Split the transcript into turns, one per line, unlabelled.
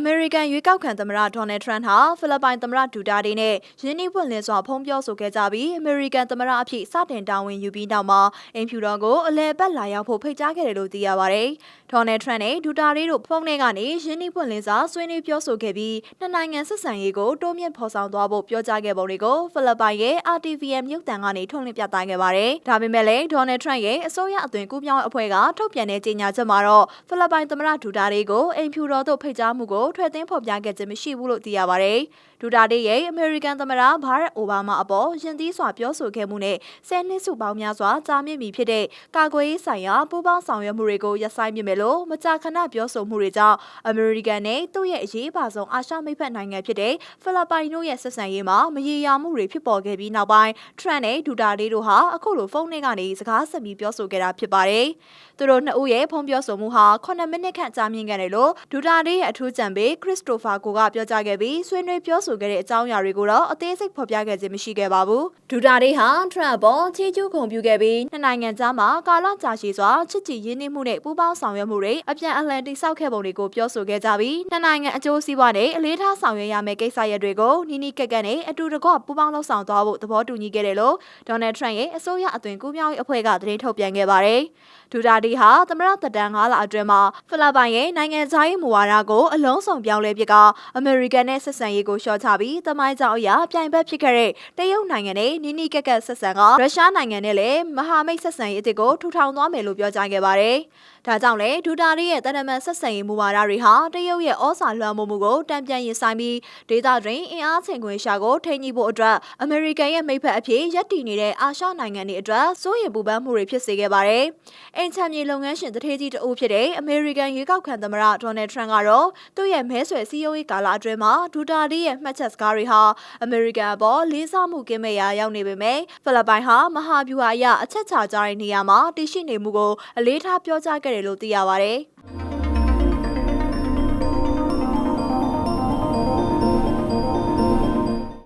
အမေရိကန်ရွေးကောက်ခံသမ္မတဒေါ်နယ်ထရန့်ဟာဖိလစ်ပိုင်သမ္မတဒူတာတေနဲ့ယင်းနှိပွင့်လင်းစွာဖုံးပြောဆိုခဲ့ကြပြီးအမေရိကန်သမ္မတအဖြစ်စတင်တာဝန်ယူပြီးနောက်မှာအင်ဖြူတော်ကိုအလဲပတ်လာရောက်ဖို့ဖိတ်ကြားခဲ့တယ်လို့သိရပါတယ်။ဒေါ်နယ်ထရန့်နဲ့ဒူတာတေတို့ဖုန်းထဲကနေယင်းနှိပွင့်လင်းစွာဆွေးနွေးပြောဆိုခဲ့ပြီးနှစ်နိုင်ငံဆက်ဆံရေးကိုတိုးမြင့်ဖော်ဆောင်သွားဖို့ပြောကြားခဲ့ပုံတွေကိုဖိလစ်ပိုင်ရဲ့ RTVM မြုပ်သံကနေထုတ်လွှင့်ပြသခဲ့ပါတယ်။ဒါပေမဲ့လည်းဒေါ်နယ်ထရန့်ရဲ့အစိုးရအသွင်ကူးပြောင်းအဖွဲ့ကထုတ်ပြန်တဲ့ကြေညာချက်မှာတော့ဖိလစ်ပိုင်သမ္မတဒူတာတေကိုအင်ဖြူတော်သို့ဖိတ်ကြားမှုကိုထွက်သိမ်းဖော်ပြခဲ့ခြင်းမရှိဘူးလို့သိရပါတယ်။ဒူတာတေရဲ့အမေရိကန်သမ္မတဘာရက်အိုဘားမားအပေါ်ယင်သီးစွာပြောဆိုခဲ့မှုနဲ့ဆယ်နှစ်စုပေါင်းများစွာကြာမြင့်ပြီဖြစ်တဲ့ကာကွယ်ရေးဆိုင်ရာပူးပေါင်းဆောင်ရွက်မှုတွေကိုရပ်ဆိုင်းပြမယ်လို့မကြာခဏပြောဆိုမှုတွေကြောင့်အမေရိကန်နဲ့သူ့ရဲ့အရေးပါဆုံးအာရှမိတ်ဖက်နိုင်ငံဖြစ်တဲ့ဖိလစ်ပိုင်တို့ရဲ့ဆက်ဆံရေးမှာမရေရာမှုတွေဖြစ်ပေါ်ခဲ့ပြီးနောက်ပိုင်းထရန့်နဲ့ဒူတာတေတို့ဟာအခုလိုဖုန်းထဲကနေစကားဆက်ပြီးပြောဆိုခဲ့တာဖြစ်ပါတယ်။သူတို့နှစ်ဦးရဲ့ဖုန်းပြောဆိုမှုဟာ9မိနစ်ခန့်ကြာမြင့်ခဲ့တယ်လို့ဒူတာတေရဲ့အထူးကြံပေးခရစ်စတိုဖာကိုကပြောကြားခဲ့ပြီးဆွေးနွေးပြောဆိုခဲ့တဲ့အကြောင်းအရာတွေကိုတော့အသေးစိတ်ဖော်ပြခဲ့ခြင်းမရှိခဲ့ပါဘူး။ဒူတာတေဟာထရန့်ပေါ်ချီးကျူးဂုဏ်ပြုခဲ့ပြီးနှစ်နိုင်ငံကြားမှာကာလကြာရှည်စွာချစ်ကြည်ရင်းနှီးမှုနဲ့ပူးပေါင်းဆောင်ရွက်မှုတွေအပြန်အလှန်တိစောက်ခဲ့ပုံတွေကိုပြောဆိုခဲ့ကြပြီးနှစ်နိုင်ငံအကျိုးစီးပွားနဲ့အလေးထားဆောင်ရွက်ရမယ့်ကိစ္စရပ်တွေကိုနီးနီးကပ်ကပ်နဲ့အတူတကွပူးပေါင်းလှုပ်ဆောင်သွားဖို့သဘောတူညီခဲ့တယ်လို့ဒေါ်နယ်ထရန့်ရဲ့အစိုးရအသွင်ကူးပြောင်းရေးအဖွဲ့ကသတင်းထုတ်ပြန်ခဲ့ပါတယ်။ဒူတာတီဟာသမရသက်တမ်း9လအတွင်းမှာဖိလစ်ပိုင်ရဲ့နိုင်ငံခြားရေးမူဝါဒကိုအလုံးစုံပြောင်းလဲဖြစ်ကအမေရိကန်နဲ့ဆက်ဆံရေးကိုရှော့ချပြီးတမိုင်းကြောင်အရာပြိုင်ဘက်ဖြစ်ခဲ့တဲ့တရုတ်နိုင်ငံနဲ့နီးနီးကပ်ကပ်ဆက်ဆံကရုရှားနိုင်ငံနဲ့လည်းမဟာမိတ်ဆက်ဆံရေးအသစ်ကိုထူထောင်သွားမယ်လို့ပြောကြားခဲ့ပါတယ်။ဒါကြောင့်လည်းဒူတာတီရဲ့တနမန်ဆက်ဆံရေးမူဝါဒတွေဟာတရုတ်ရဲ့ဩဇာလွှမ်းမိုးမှုကိုတံပြန်ရင်ဆိုင်ပြီးဒေသတွင်းအင်အားချိန်ခွင်ရှာကိုထိန်းညှိဖို့အတွက်အမေရိကန်ရဲ့မိတ်ဖက်အဖြစ်ရပ်တည်နေတဲ့အာရှနိုင်ငံတွေအတွက်စိုးရိမ်ပူပန်မှုတွေဖြစ်စေခဲ့ပါတယ်။အင်ချမ်းမြေလုပ်ငန်းရှင်တထေးကြီးတအုပ်ဖြစ်တဲ့အမေရိကန်ရွေးကောက်ခံသမ္မတဒေါ်နယ်ထရန့်ကတော့သူ့ရဲ့မဲဆွယ်စည်းရုံးရေးကာလအတွင်းမှာဒူတာတီရဲ့မှတ်ချက်စကားတွေဟာအမေရိကန်အပေါ်လေးစားမှုကင်းမဲ့ရာရောက်နေပေမဲ့ဖိလစ်ပိုင်ဟာမဟာဗျူဟာအရအချက်ချကြတဲ့နေရာမှာတည်ရှိနေမှုကိုအလေးထားပြောကြားခဲ့တယ်လို့သိရပါတယ်။